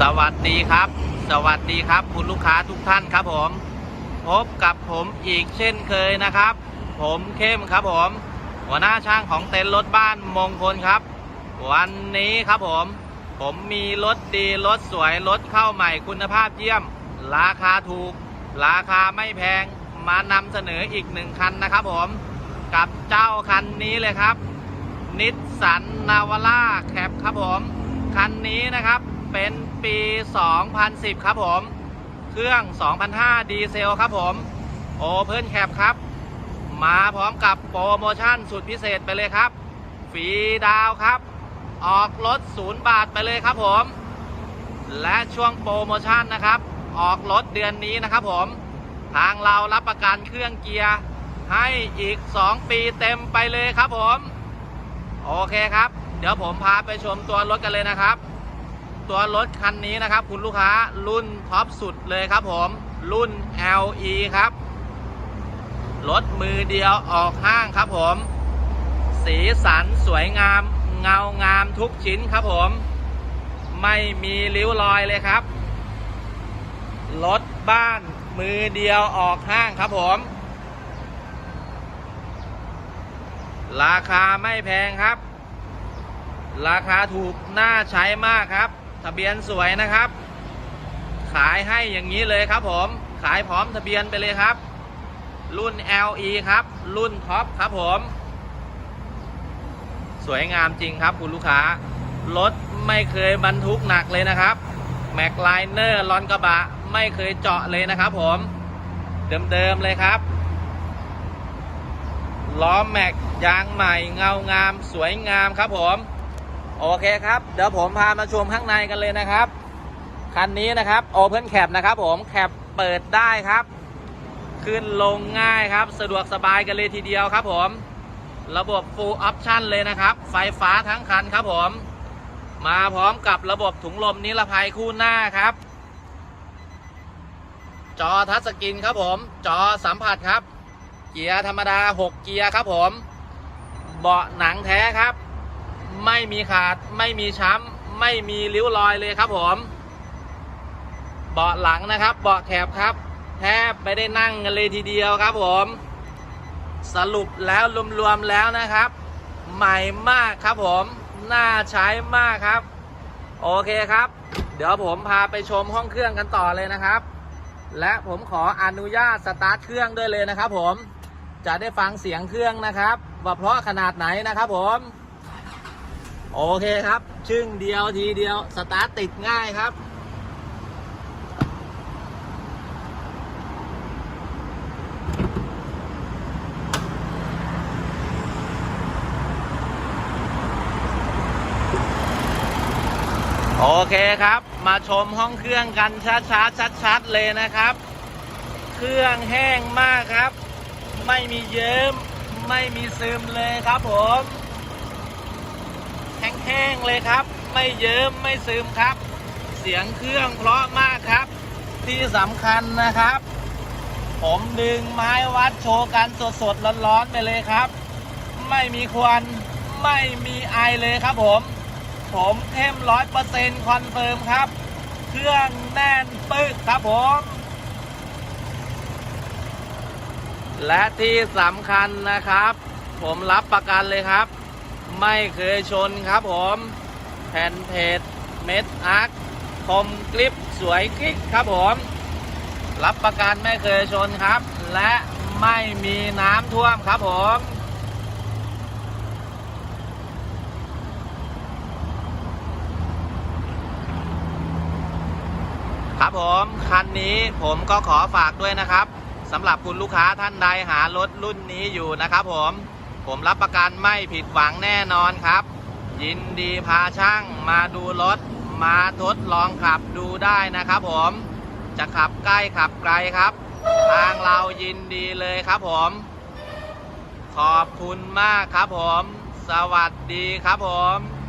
สวัสดีครับ สวัสดีครับคุณลูกค้าทุกท่านครับผม พบกับผมอีกเช่นเคยนะครับ ผมเข้มครับผม หัวหน้าช่างของเต็นท์รถบ้านมงคลครับ วันนี้ครับผม ผมมีรถดีรถสวยรถเข้าใหม่คุณภาพเยี่ยม ราคาถูก ราคาไม่แพงมานำเสนออีกหนึ่งคันนะครับผม กับเจ้าคันนี้เลยครับนิสสันนาวาร่าแคปครับผม คันนี้นะครับ เป็นปี 2010 ครับผม เครื่อง 2005 ดีเซลครับผม โอเ n นแคปครับ มาพร้อมกับโปรโมชั่นสุดพิเศษไปเลยครับ ฟรีดาวครับ ออกรถศูนย์บาทไปเลยครับผม และช่วงโปรโมชั่นนะครับ ออกรถเดือนนี้นะครับผม ทางเรารับประกันเครื่องเกียร์ให้อีก 2 ปีเต็มไปเลยครับผม โอเคครับ เดี๋ยวผมพาไปชมตัวรถกันเลยนะครับ ตัวรถคันนี้นะครับ คุณลูกค้ารุ่นท็อปสุดเลยครับผม รุ่น LE ครับ รถมือเดียวออกห้างครับผม สีสันสวยงาม เงางามทุกชิ้นครับผม ไม่มีริ้วรอยเลยครับ รถบ้านมือเดียวออกห้างครับผม ราคาไม่แพงครับราคาถูกน่าใช้มากครับ ทะเบียนสวยนะครับ ขายให้อย่างนี้เลยครับผม ขายพร้อมทะเบียนไปเลยครับ รุ่น LE ครับ รุ่นท็อปครับผม สวยงามจริงครับคุณลูกค้ารถไม่เคยบรรทุกหนักเลยนะครับแม็กไลเนอร์ลอนกระบะไม่เคยเจาะเลยนะครับผม เดิมๆเลยครับล้อแม็กยางใหม่เงางาม สวยงามครับผม โอเคครับ เดี๋ยวผมพามาชมข้างในกันเลยนะครับ คันนี้นะครับ Open Cap นะครับผมแคปเปิดได้ครับ ขึ้นลงง่ายครับ สะดวกสบายกันเลยทีเดียวครับผม ระบบ Full Option เลยนะครับ ไฟฟ้าทั้งคันครับผม มาพร้อมกับระบบถุงลมนิรภัยคู่หน้าครับ จอทัชสกรีนครับผม จอสัมผัสครับ เกียร์ธรรมดา 6 เกียร์ครับผม เบาะหนังแท้ครับ ไม่มีขาด ไม่มีช้ำ ไม่มีริ้วรอยเลยครับผม เบาะหลังนะครับ เบาะแคบครับ แทบไม่ได้นั่งกันเลยทีเดียวครับผม สรุปแล้วรวมๆแล้วนะครับ ใหม่มากครับผม น่าใช้มากครับ โอเคครับ เดี๋ยวผมพาไปชมห้องเครื่องกันต่อเลยนะครับ และผมขออนุญาตสตาร์ทเครื่องด้วยเลยนะครับ ผม จะได้ฟังเสียงเครื่องนะครับ ว่าเพราะขนาดไหนนะครับผม โอเคครับ ชึ่งเดียวทีเดียว สตาร์ทติดง่ายครับ โอเคครับ มาชมห้องเครื่องกันช้าๆชัดๆเลยนะครับ เครื่องแห้งมากครับ ไม่มีเยิ้ม ไม่มีซึมเลยครับผม ห้งเลยครับ ไม่เยิ้มไม่ซึมครับ เสียงเครื่องเพราะมากครับ ที่สำคัญนะครับ ผมดึงไม้วัดโชว์กันสดๆร้อนๆไปเลยครับ ไม่มีควันไม่มีไอเลยครับผม ผมเข้มร้อยเปอร์เซ็นต์คอนเฟิร์มครับ เครื่องแน่นปึ๊กครับผม และที่สำคัญนะครับ ผมรับประกันเลยครับ ไม่เคยชนครับผม แผ่นเพจเม็ดอาร์คคมกริปสวยคลิกครับผม รับประกันไม่เคยชนครับ และไม่มีน้ำท่วมครับผมครับผมคันนี้ผมก็ขอฝากด้วยนะครับสำหรับคุณลูกค้าท่านใดหารถรุ่นนี้อยู่นะครับผม ผมรับประกันไม่ผิดหวังแน่นอนครับ ยินดีพาช่างมาดูรถ มาทดลองขับดูได้นะครับผมจะขับใกล้ขับไกลครับ ทางเรายินดีเลยครับผม ขอบคุณมากครับผม สวัสดีครับผม